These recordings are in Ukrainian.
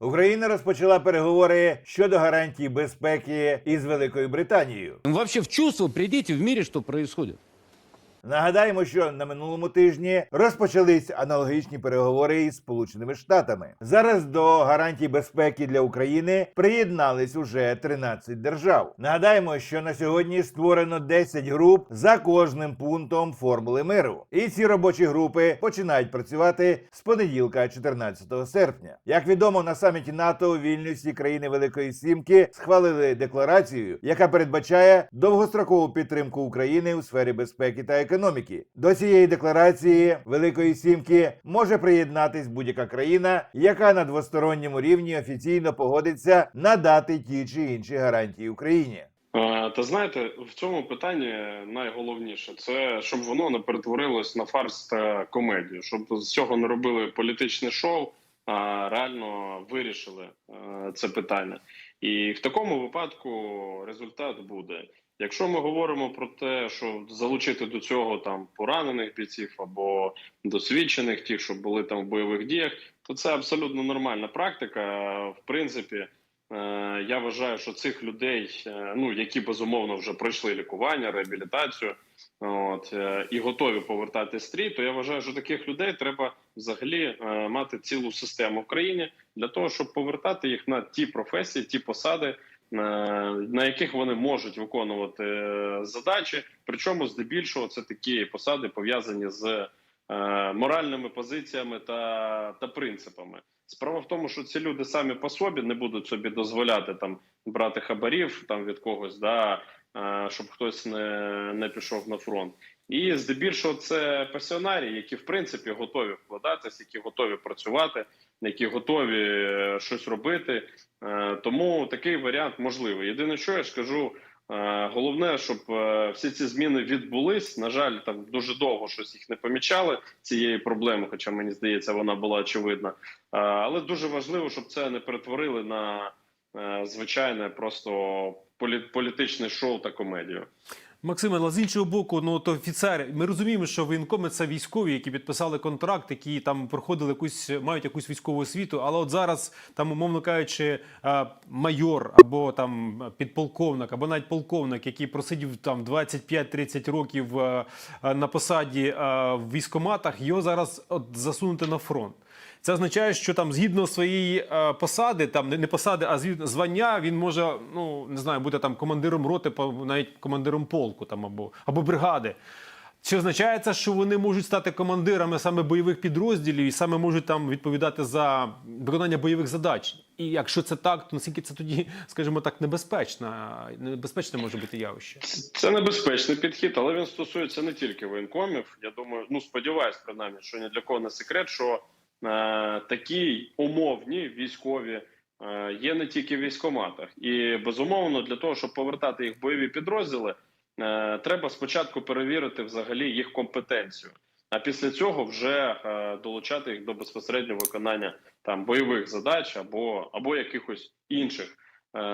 Україна розпочала переговори щодо гарантій безпеки із Великою Британією. Вообще в чувство прийдіть в мірі, що происходит. Нагадаємо, що на минулому тижні розпочались аналогічні переговори із Сполученими Штатами. Зараз до гарантій безпеки для України приєднались уже 13 держав. Нагадаємо, що на сьогодні створено 10 груп за кожним пунктом формули миру. І ці робочі групи починають працювати з понеділка, 14 серпня. Як відомо, на саміті НАТО у Вільнюсі країни Великої Сімки схвалили декларацію, яка передбачає довгострокову підтримку України у сфері безпеки та економіки. До цієї декларації Великої Сімки може приєднатись будь-яка країна, яка на двосторонньому рівні офіційно погодиться надати ті чи інші гарантії Україні. Е, Та знаєте, в цьому питанні найголовніше це щоб воно не перетворилось на фарс та комедію, щоб з цього не робили політичне шоу, а реально вирішили е, це питання. І в такому випадку результат буде. Якщо ми говоримо про те, що залучити до цього там поранених бійців або досвідчених, тих, що були там в бойових діях, то це абсолютно нормальна практика. В принципі, Е, Я вважаю, що цих людей, е, ну які безумовно вже пройшли лікування, реабілітацію, от е, і готові повертати стрій, то я вважаю, що таких людей треба взагалі мати цілу систему в країні для того, щоб повертати їх на ті професії, ті посади, на яких вони можуть виконувати е, задачі. Причому здебільшого це такі посади пов'язані з е, моральними позиціями та, та принципами. Справа в тому, що ці люди самі по собі не будуть собі дозволяти там брати хабарів там від когось, да, е, щоб хтось не, не пішов на фронт. І здебільшого це пасіонарії, які в принципі готові вкладатись, які готові працювати, які готові е, щось робити. Е, Тому такий варіант можливий. Єдине, що я скажу, кажу, головне, щоб е, всі ці зміни відбулись. На жаль, там дуже довго щось їх не помічали цієї проблеми, хоча мені здається, вона була очевидна. Е, Але дуже важливо, щоб це не перетворили на е, звичайне просто полі- політичне шоу та комедію. Максиме, але з іншого боку, ну то офіцери, ми розуміємо, що воєнкоми це військові, які підписали контракт, які там проходили якусь, мають якусь військову освіту. Але от зараз, там, умовно кажучи, майор або там підполковник, або навіть полковник, який просидів там 25-30 років на посаді в військоматах, його зараз от засунути на фронт. Це означає, що там згідно своєї е, посади, там не посади, а згідно звання, він може, ну не знаю, бути там командиром роти, навіть командиром полку там або, або бригади. Чи означає це, що вони можуть стати командирами саме бойових підрозділів і саме можуть там відповідати за виконання бойових задач? І якщо це так, то наскільки це тоді, скажімо так, небезпечно, небезпечне може бути явище? Це небезпечний підхід, але він стосується не тільки воєнкомів. Я думаю, ну сподіваюсь, принаймні, що ні для кого не секрет, що такі умовні військові е, є не тільки в військоматах, і безумовно для того, щоб повертати їх в бойові підрозділи, е, треба спочатку перевірити взагалі їх компетенцію. А після цього вже е, долучати їх до безпосереднього виконання там бойових задач або або якихось інших е,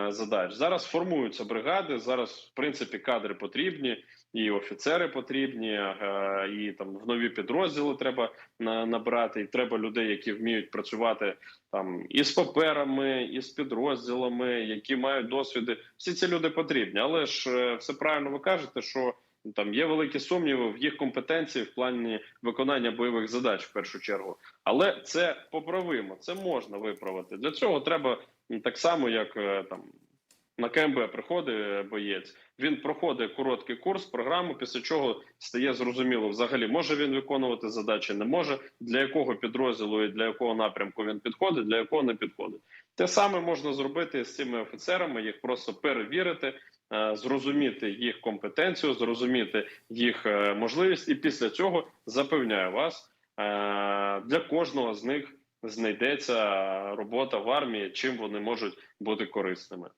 задач. Зараз формуються бригади. Зараз, в принципі, кадри потрібні, і офіцери потрібні, е, і там в нові підрозділи треба набрати. І треба людей, які вміють працювати там і з паперами, і з підрозділами, які мають досвіди. Всі ці люди потрібні, але ж е, все правильно ви кажете, що. Там є великі сумніви в їх компетенції в плані виконання бойових задач в першу чергу, але це поправимо, це можна виправити. Для цього треба так само, як е, там на КМБ приходить е, боєць. Він проходить короткий курс, програму, після чого стає зрозуміло, взагалі може він виконувати задачі, не може для якого підрозділу і для якого напрямку він підходить, для якого не підходить. Те саме можна зробити з цими офіцерами, їх просто перевірити, зрозуміти їх компетенцію, зрозуміти їх е, можливість, і після цього запевняю вас, е, для кожного з них знайдеться робота в армії, чим вони можуть бути корисними.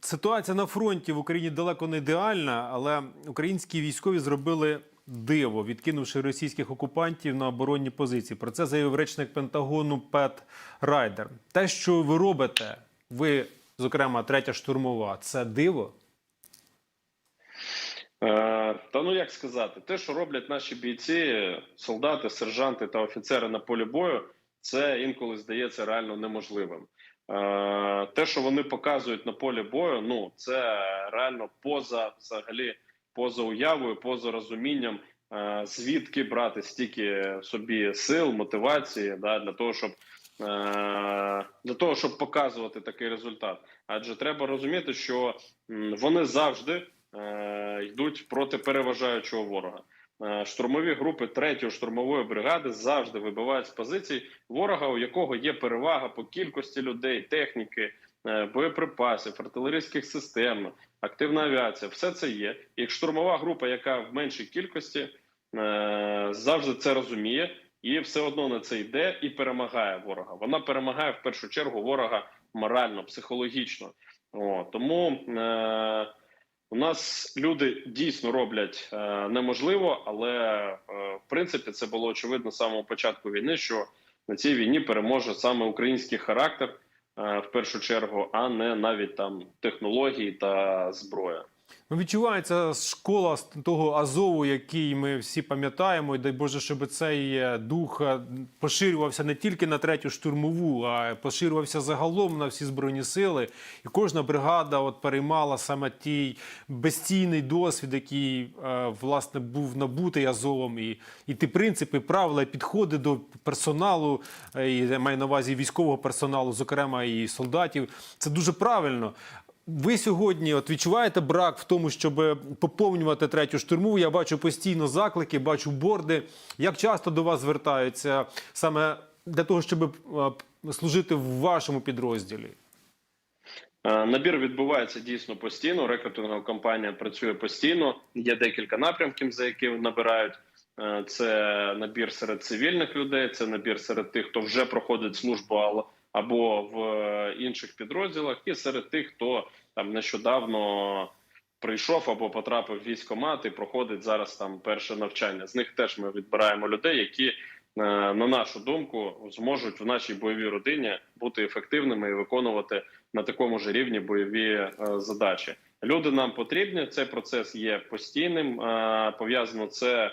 Ситуація на фронті в Україні далеко не ідеальна, але українські військові зробили диво, відкинувши російських окупантів на оборонні позиції. Про це заявив речник Пентагону Пет Райдер. Те, що ви робите, ви, зокрема, третя штурмова, це диво. Е, Та ну як сказати, те, що роблять наші бійці, солдати, сержанти та офіцери на полі бою, це інколи здається реально неможливим. Е, те, що вони показують на полі бою, ну це реально поза взагалі поза уявою, поза розумінням, е, звідки брати стільки собі сил, мотивації да, для того, щоб для того, щоб показувати такий результат. Адже треба розуміти, що вони завжди е, йдуть проти переважаючого ворога. Е, Штурмові групи 3-ї штурмової бригади завжди вибивають з позицій ворога, у якого є перевага по кількості людей, техніки, е, боєприпасів, артилерійських систем, активна авіація. Все це є. І штурмова група, яка в меншій кількості, е, завжди це розуміє і все одно на це йде і перемагає ворога. Вона перемагає в першу чергу ворога морально, психологічно. О, тому е, у нас люди дійсно роблять е, неможливо, але е, в принципі це було очевидно з самого початку війни, що на цій війні переможе саме український характер е, в першу чергу, а не навіть там технології та зброя. Ну, відчувається школа того Азову, який ми всі пам'ятаємо, і дай Боже, щоб цей е, дух е, поширювався не тільки на третю штурмову, а поширювався загалом на всі збройні сили. І кожна бригада от переймала саме тій безцінний досвід, який е, власне був набутий Азовом, і, і ті принципи, правила, підходи до персоналу, і маю на увазі військового персоналу, зокрема і солдатів. Це дуже правильно. Ви сьогодні от відчуваєте брак в тому, щоб поповнювати третю штурму? Я бачу постійно заклики, бачу борди. Як часто до вас звертаються саме для того, щоб е, служити в вашому підрозділі? Е, Набір відбувається дійсно постійно. Рекрутингова кампанія працює постійно. Є декілька напрямків, за які набирають. Е, Це набір серед цивільних людей, це набір серед тих, хто вже проходить службу або в е, інших підрозділах, і серед тих, хто там нещодавно прийшов або потрапив в військкомат і проходить зараз там перше навчання. З них теж ми відбираємо людей, які е, на нашу думку зможуть в нашій бойовій родині бути ефективними і виконувати на такому ж рівні бойові е, задачі. Люди нам потрібні. Цей процес є постійним. Пов'язано це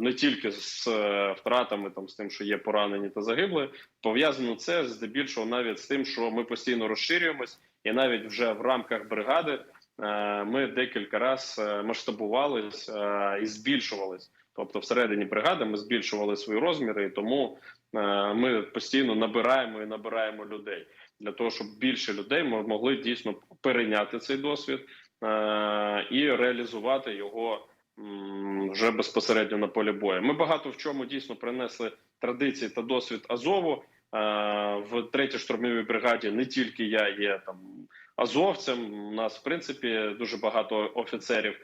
не тільки з е, втратами, там з тим, що є поранені та загибли. Пов'язано це здебільшого навіть з тим, що ми постійно розширюємось, і навіть вже в рамках бригади е, ми декілька разів масштабувались е, і збільшувались. Тобто, всередині бригади ми збільшували свої розміри, і тому е, ми постійно набираємо і набираємо людей для того, щоб більше людей могли дійсно перейняти цей досвід е, і реалізувати його вже безпосередньо на полі бою. Ми багато в чому дійсно принесли традиції та досвід Азову. Е, В третій штурмовій бригаді не тільки я є там азовцем. У нас в принципі дуже багато офіцерів